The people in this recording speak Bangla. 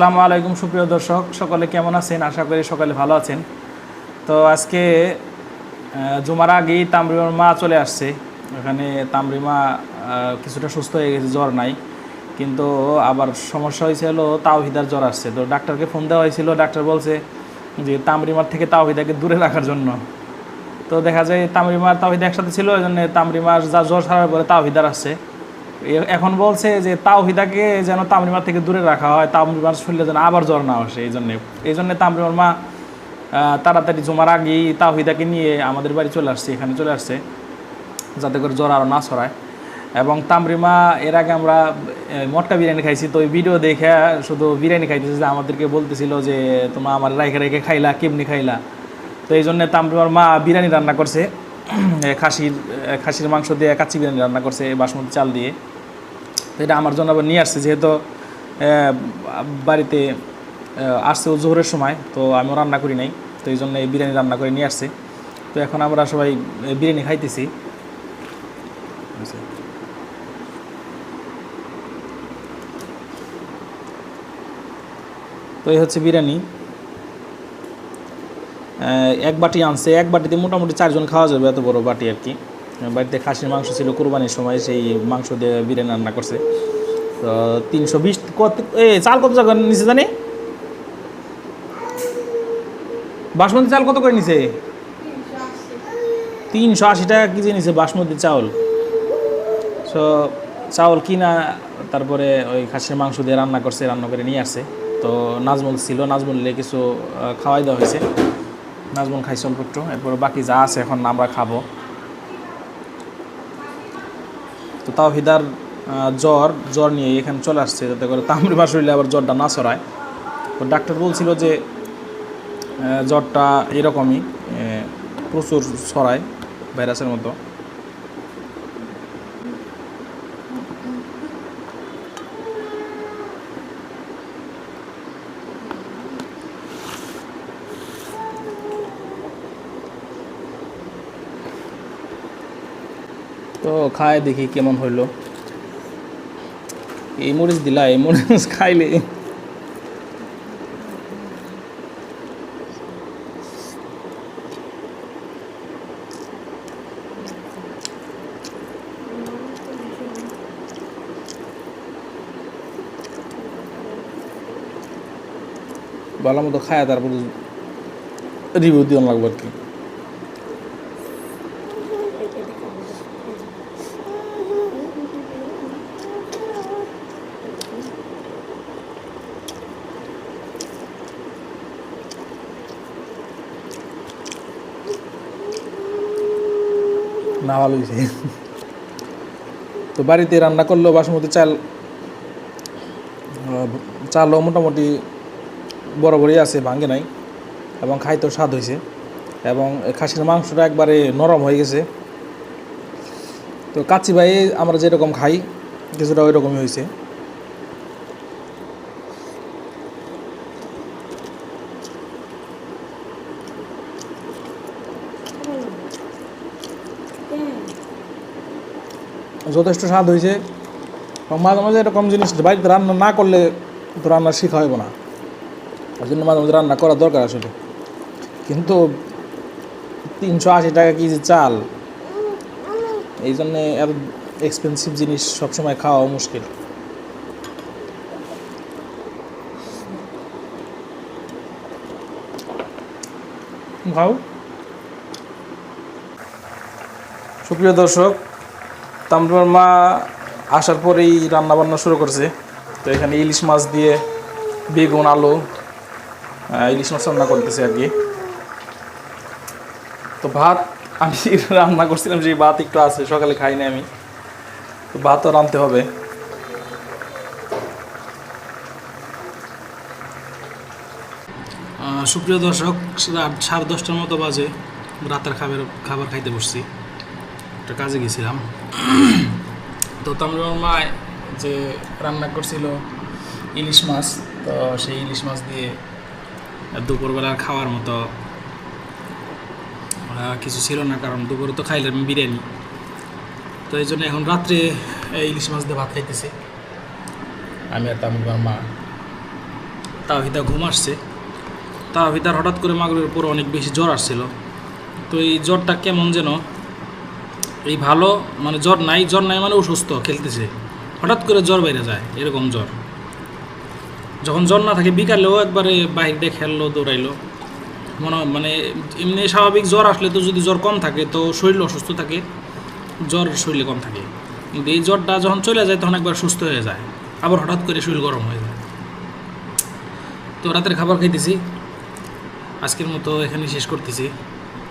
আসসালামু আলাইকুম, সুপ্রিয় দর্শক। সকলে কেমন আছেন? আশা করি সকলে ভালো আছেন। তো আজকে জুমার আগেই তামরিমার মা চলে আসছে। এখানে তামরিমা কিছুটা সুস্থ হয়ে গেছে, জ্বর নাই। কিন্তু আবার সমস্যা হয়েছে হলো তাওহিদার জ্বর আসছে। তো ডাক্তারকে ফোন দেওয়া হয়েছিল। ডাক্তার বলছে যে, তামরিমার থেকে তাওহিদাকে দূরে রাখার জন্য। তো দেখা যায় তামরিমার তাওহিদা একসাথে ছিল ওই জন্য তামরিমার যা জ্বর ছাড়ার পরে তাওহিদার আসছে। এখন বলছে যে তাওহিদাকে যেন তামরিমার থেকে দূরে রাখা হয়, তামরিমার শরীরে যেন আবার জ্বর না আসে, এই জন্যে। এই জন্যে তামরিমার মা তাড়াতাড়ি জমার আগেই তাওহিদাকে নিয়ে আমাদের বাড়ি চলে আসছে, এখানে চলে আসছে, যাতে করে জ্বর আরও না ছড়ায়। এবং তামরিমা, এর আগে আমরা মটকা বিরিয়ানি খাইছি, তো ওই ভিডিও দেখে শুধু বিরিয়ানি খাইতেছে যে আমাদেরকে বলতেছিল যে তোমরা আমার রাইখে রেখে খাইলা, কেমনি খাইলা? তো এই জন্য তামরিমার মা বিরিয়ানি রান্না করছে। খাসির খাসির মাংস দিয়ে কাচ্চি বিরিয়ানি রান্না করছে বাসমতি চাল দিয়ে। তো এটা আমার জন্য আবার নিয়ে আসছে, যেহেতু বাড়িতে আসছে ও জোহরের সময়, তো আমিও রান্না করি নাই, তো এই জন্য এই বিরিয়ানি রান্না করে নিয়ে আসছে। তো এখন আমরা সবাই বিরিয়ানি খাইতেছি। তো এই হচ্ছে বিরিয়ানি। এক বাটি আনছে, এক বাটিতে মোটামুটি চারজন খাওয়া যাবে এত বড় বাটি আর কি। বাড়িতে খাসির মাংস ছিল, কোরবানির সময় সেই মাংস দিয়ে বিরিয়ানি রান্না করছে। তো তিনশো বিশ, কত, এ, চাল কত টাকা নিচে জানি? বাসমতি চাল কত করে নিছে? তিনশো আশি টাকা কেজি নিছে বাসমতি চাউল। সো চাউল কিনা, তারপরে ওই খাসির মাংস দিয়ে রান্না করছে, রান্না করে নিয়ে আসছে। তো নাজমুল ছিল নাজমুললে কিছু খাওয়াই দেওয়া হয়েছে। খাইছে অল্প একটু এরপর বাকি যা আছে এখন আমরা খাব। তো তাও হিদার জ্বর জ্বর নিয়ে এখানে চলে আসছে। যাতে করে তামরিমা শরীরে আবার জ্বরটা না ছড়ায়। তো ডাক্তার বলছিল যে জ্বরটা এরকমই প্রচুর ছড়ায় ভাইরাসের মতো। তো খায় দেখি কেমন হইল। এই মরিচ দিলা, এই মরিচ খাইলে। ভালো মতো খায় তারপর রিভিউ দিও লাগবে আর কি। না ভালো হয়েছে তো বাড়িতে রান্না করলেও বাসমতি চাল। চালও মোটামুটি বরাবরই আছে, ভাঙে নাই। এবং খাইতেও স্বাদ হয়েছে এবং খাসির মাংসটা একবারে নরম হয়ে গেছে। তো কাচ্চি ভাই, আমরা যেরকম খাই, কিছুটা ওই রকমই হয়েছে যথেষ্ট স্বাদ হয়েছে। এবং মাঝে মাঝে এরকম জিনিস বাড়িতে রান্না না করলে তো রান্না শেখা হইব না। ওই জন্য মাঝে মাঝে রান্না করা দরকার আসলে। কিন্তু তিনশো আশি টাকা কেজি চাল, এই জন্যে এত এক্সপেন্সিভ জিনিস সবসময় খাওয়া মুশকিল। খাও সুপ্রিয় দর্শক তামরার মা আসার পরেই রান্না বান্না শুরু করছে। তো এখানে ইলিশ মাছ দিয়ে বেগুন, আলু ইলিশ মাছ রান্না করতেছে আর কি। তো ভাত আমি রান্না করছিলাম যে ভাত একটু আছে, সকালে খাই খাইনি আমি। তো ভাতও রাঁধতে হবে। সুপ্রিয় দর্শক, সাড়ে দশটার মতো বাজে। রাতের খাবার খাবার খাইতে বসছি। একটা কাজে গেছিলাম। তো তামরার মা যে রান্না করছিল ইলিশ মাছ, তো সেই ইলিশ মাছ দিয়ে দুপুরবেলার খাওয়ার মতো কিছু ছিল না, কারণ দুপুরে তো খাইলাম বিরিয়ানি। তো এই জন্য এখন রাত্রে ইলিশ মাছ দিয়ে ভাত খাইতেছি। আমি আর তামিল মা। তাহিদা ঘুম আসছে। তাহিদার হঠাৎ করে মাগুরের উপর অনেক বেশি জ্বর আসছিল। তো এই জ্বরটা কেমন যেন এই ভালো মানে জ্বর নাই জ্বর নাই মানে অসুস্থ খেলতেছে। হঠাৎ করে জ্বর বেড়ে যায়, এরকম জ্বর। যখন জ্বর না থাকে বিকালেও একবারে বাইরে খেললো, দৌড়াইলো। মনে মানে এমনি স্বাভাবিক জ্বর আসলে তো যদি জ্বর কম থাকে, তো শরীর অসুস্থ থাকে, জ্বর শরীরে কম থাকে। কিন্তু এই জ্বরটা যখন চলে যায়, তখন একবার সুস্থ হয়ে যায়। আবার হঠাৎ করে শরীর গরম হয়ে যায়। তো রাতের খাবার খাইতেছি। আজকের মতো এখানে শেষ করতেছি।